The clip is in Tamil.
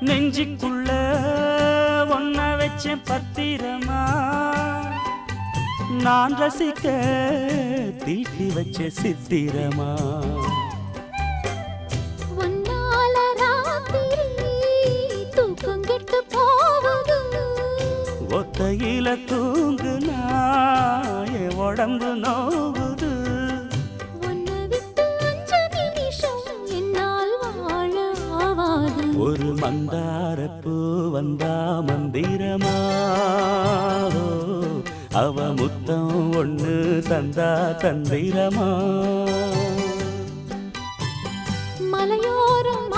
நெஞ்சிக்குள்ள ஒன்ன வச்ச பத்திரமா. நான் ரசிக்க தீட்டி வச்ச சித்திரமா. ஒத்தையில தூங்கு நாய உடம்பு நோகுது ஒரு மந்தாரப்பூ வந்தா மந்திரமா அவ முத்தம் ஒன்று தந்தா தந்திரமா? மலையோரம்